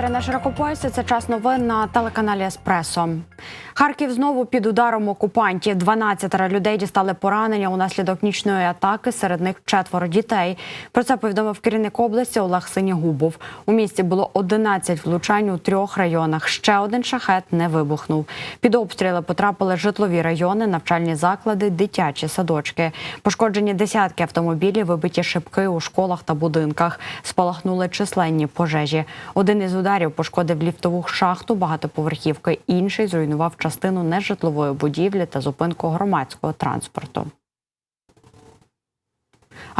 Я Катерина Широкопоясі. Це час новин на телеканалі Еспресо. Харків знову під ударом окупантів. 12 людей дістали поранення унаслідок нічної атаки. Серед них четверо дітей. Про це повідомив керівник області Олег Синягубов. У місті було 11 влучань у трьох районах. Ще один шахет не вибухнув. Під обстріли потрапили житлові райони, навчальні заклади, дитячі садочки. Пошкоджені десятки автомобілів, вибиті шибки у школах та будинках. Спалахнули численні пожежі. Один із ударів пошкодив ліфтову шахту багатоповерхівки. Інший зруйнував частину нежитлової будівлі та зупинку громадського транспорту.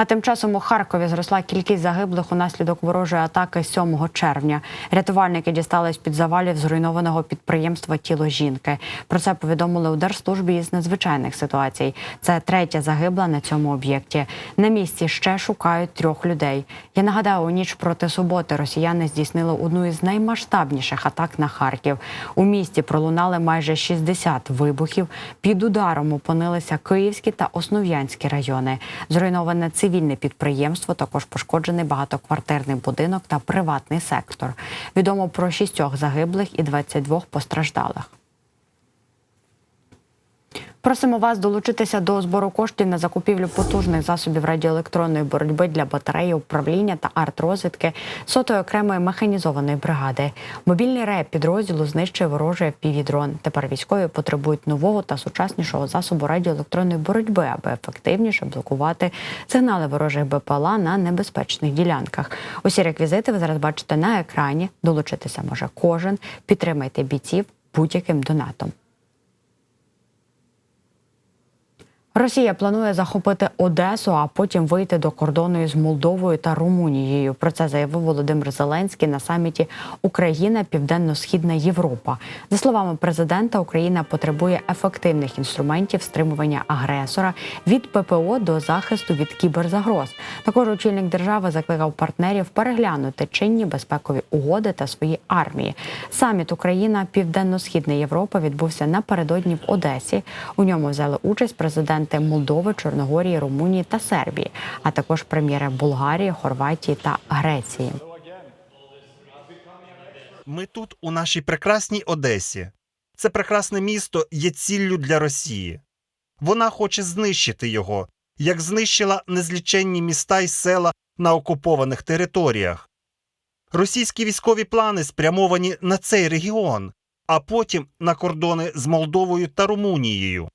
А тим часом у Харкові зросла кількість загиблих унаслідок ворожої атаки 7 червня. Рятувальники дістались під завалів зруйнованого підприємства Тіло жінки. Про це повідомили у Держслужбі із надзвичайних ситуацій. Це третя загибла на цьому об'єкті. На місці ще шукають трьох людей. Я нагадаю, у ніч проти суботи росіяни здійснили одну із наймасштабніших атак на Харків. У місті пролунали майже 60 вибухів. Під ударом опинилися Київські та Основ'янські райони. Зруйноване цивільне підприємство, також пошкоджений багатоквартирний будинок та приватний сектор. Відомо про шістьох загиблих і 22 постраждалих. Просимо вас долучитися до збору коштів на закупівлю потужних засобів радіоелектронної боротьби для батареї управління та арт-розвідки сотої окремої механізованої бригади. Мобільний реп підрозділу знищує ворожий півідрон. Тепер військові потребують нового та сучаснішого засобу радіоелектронної боротьби, аби ефективніше блокувати сигнали ворожих БПЛА на небезпечних ділянках. Усі реквізити ви зараз бачите на екрані. Долучитися може кожен. Підтримайте бійців будь-яким донатом. Росія планує захопити Одесу, а потім вийти до кордону із Молдовою та Румунією. Про це заявив Володимир Зеленський на саміті Україна Південно-Східна Європа. За словами президента, Україна потребує ефективних інструментів стримування агресора від ППО до захисту від кіберзагроз. Також очільник держави закликав партнерів переглянути чинні безпекові угоди та свої армії. Саміт Україна Південно-Східна Європа відбувся напередодні в Одесі. У ньому взяли участь президенти Молдови, Чорногорії, Румунії та Сербії, а також прем'єри Болгарії, Хорватії та Греції. Ми тут, у нашій прекрасній Одесі. Це прекрасне місто є ціллю для Росії. Вона хоче знищити його, як знищила незліченні міста й села на окупованих територіях. Російські військові плани спрямовані на цей регіон, а потім на кордони з Молдовою та Румунією.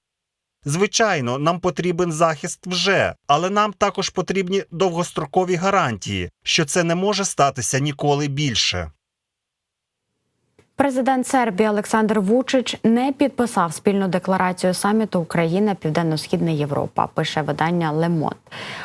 Звичайно, нам потрібен захист вже, але нам також потрібні довгострокові гарантії, що це не може статися ніколи більше. Президент Сербії Олександр Вучич не підписав спільну декларацію саміту Україна Південно-Східна Європа. Пише видання Лемонт.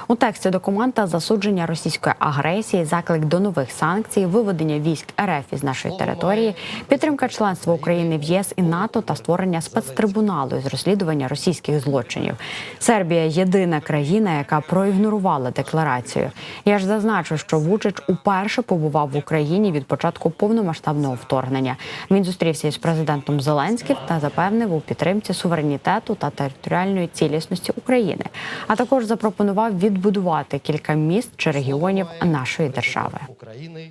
У тексті документа засудження російської агресії, заклик до нових санкцій, виведення військ РФ із нашої території, підтримка членства України в ЄС і НАТО та створення спецтрибуналу із розслідування російських злочинів. Сербія єдина країна, яка проігнорувала декларацію. Я ж зазначу, що Вучич уперше побував в Україні від початку повномасштабного вторгнення. Він зустрівся із президентом Зеленським та запевнив у підтримці суверенітету та територіальної цілісності України, а також запропонував відбудувати кілька міст чи регіонів нашої держави. України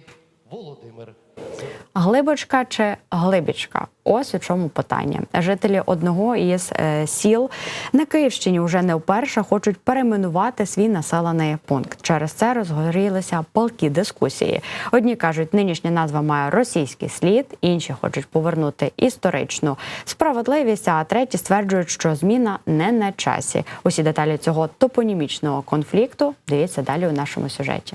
Володимир Глибочка чи глибічка? Ось у чому питання. Жителі одного із е, сіл на Київщині вже не вперше хочуть перейменувати свій населений пункт. Через це розгорілися палкі дискусії. Одні кажуть, нинішня назва має російський слід, інші хочуть повернути історичну справедливість. А треті стверджують, що зміна не на часі. Усі деталі цього топонімічного конфлікту дивіться далі у нашому сюжеті.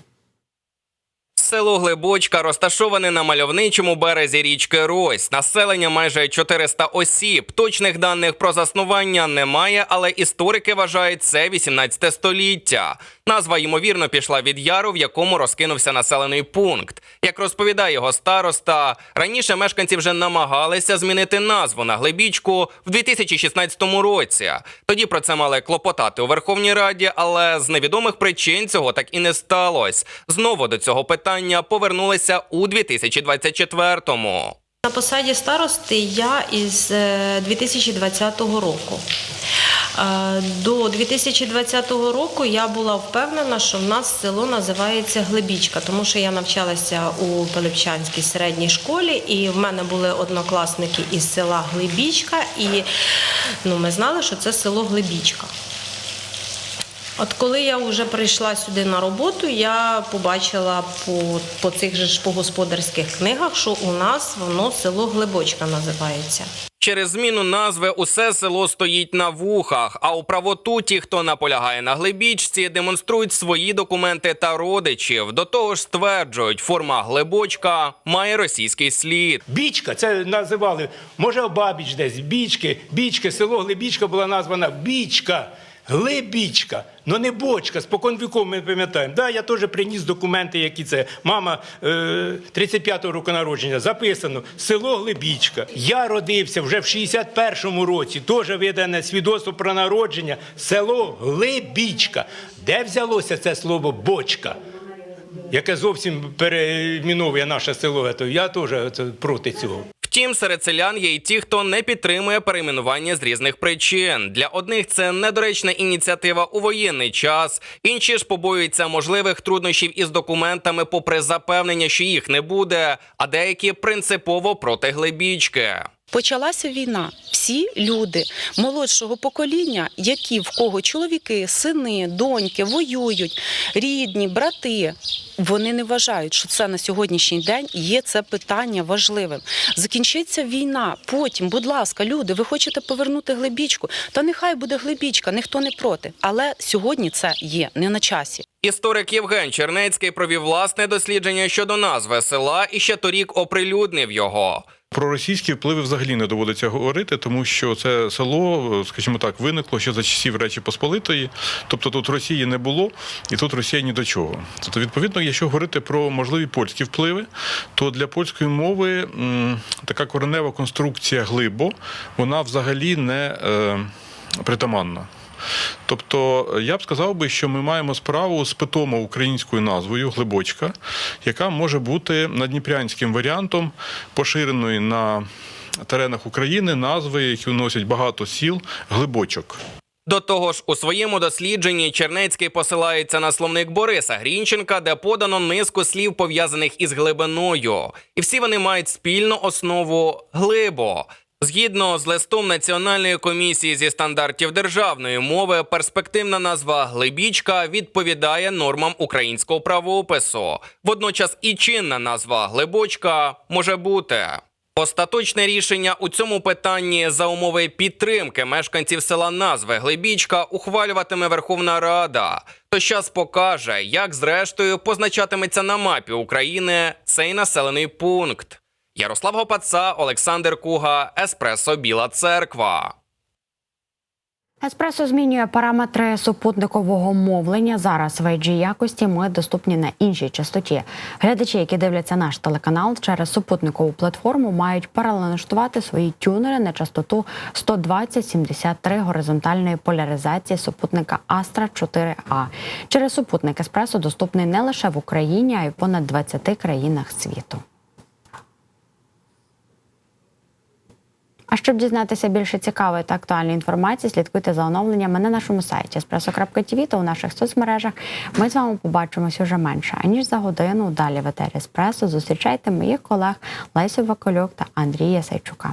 Село Глибочка розташоване на мальовничому березі річки Рось. Населення майже 400 осіб. Точних даних про заснування немає, але історики вважають це 18 століття. Назва ймовірно пішла від яру, в якому розкинувся населений пункт. Як розповідає його староста, раніше мешканці вже намагалися змінити назву на глибічку в 2016 році. Тоді про це мали клопотати у Верховній Раді, але з невідомих причин цього так і не сталося. Знову до цього питання повернулися у 2024-му. На посаді старости я із е, 2020 року. Е, До 2020 року я була впевнена, що в нас село називається Глибічка, тому що я навчалася у Пилипчанській середній школі, і в мене були однокласники із села Глибічка, і ну, ми знали, що це село Глибічка. От коли я вже прийшла сюди на роботу, я побачила по, по цих же ж по господарських книгах, що у нас воно село Глибочка називається. Через зміну назви усе село стоїть на вухах. А у правоту ті, хто наполягає на глибічці, демонструють свої документи та родичів. До того ж, стверджують, форма глибочка має російський слід. Бічка, це називали, може, Обабіч десь, бічки, бічки, село Глибічка була названа Бічка. Глибічка, ну не бочка, спокон віков ми пам'ятаємо. Да, я теж приніс документи, які це. Мама е, 35-го року народження, записано село Глибічка. Я родився вже в 61-му році, теж видане свідоцтво про народження, село Глибічка. Де взялося це слово бочка? Яке зовсім перейменовує наше село, то я теж проти цього. Втім, серед селян є й ті, хто не підтримує перейменування з різних причин. Для одних це недоречна ініціатива у воєнний час, інші ж побоюються можливих труднощів із документами, попри запевнення, що їх не буде, а деякі принципово проти глибічки. Почалася війна. Всі люди молодшого покоління, які в кого чоловіки, сини, доньки воюють, рідні, брати. Вони не вважають, що це на сьогоднішній день є це питання важливим. Закінчиться війна. Потім, будь ласка, люди, ви хочете повернути глибічку? Та нехай буде глибічка, ніхто не проти. Але сьогодні це є не на часі. Історик Євген Чернецький провів власне дослідження щодо назви села і ще торік оприлюднив його. Про російські впливи взагалі не доводиться говорити, тому що це село, скажімо так, виникло ще за часів Речі Посполитої. Тобто тут Росії не було, і тут Росія ні до чого. Тобто, відповідно, якщо говорити про можливі польські впливи, то для польської мови така коренева конструкція глибо, вона взагалі не е, притаманна. Тобто я б сказав би, що ми маємо справу з питомо українською назвою Глибочка, яка може бути надніпрянським варіантом поширеної на теренах України назви, які носять багато сіл глибочок. До того ж, у своєму дослідженні Чернецький посилається на словник Бориса Грінченка, де подано низку слів пов'язаних із глибиною, і всі вони мають спільну основу глибо. Згідно з листом Національної комісії зі стандартів державної мови, перспективна назва глибічка відповідає нормам українського правопису. Водночас і чинна назва глибочка може бути. Остаточне рішення у цьому питанні за умови підтримки мешканців села назви Глибічка ухвалюватиме Верховна Рада. То час покаже, як зрештою позначатиметься на мапі України цей населений пункт. Ярослав Гопаца, Олександр Куга, Еспресо Біла Церква. Еспресо змінює параметри супутникового мовлення. Зараз в IG якості ми доступні на іншій частоті. Глядачі, які дивляться наш телеканал через супутникову платформу, мають перелаштувати свої тюнери на частоту 120-73 горизонтальної поляризації супутника Astra 4A. Через супутник Еспресо доступний не лише в Україні, а й в понад 20 країнах світу. А щоб дізнатися більше цікавої та актуальної інформації, слідкуйте за оновленнями на нашому сайті espresso.tv та у наших соцмережах. Ми з вами побачимось уже менше аніж за годину. Далі в етері Еспресо зустрічайте моїх колег Лесю Ваколюк та Андрія Сайчука.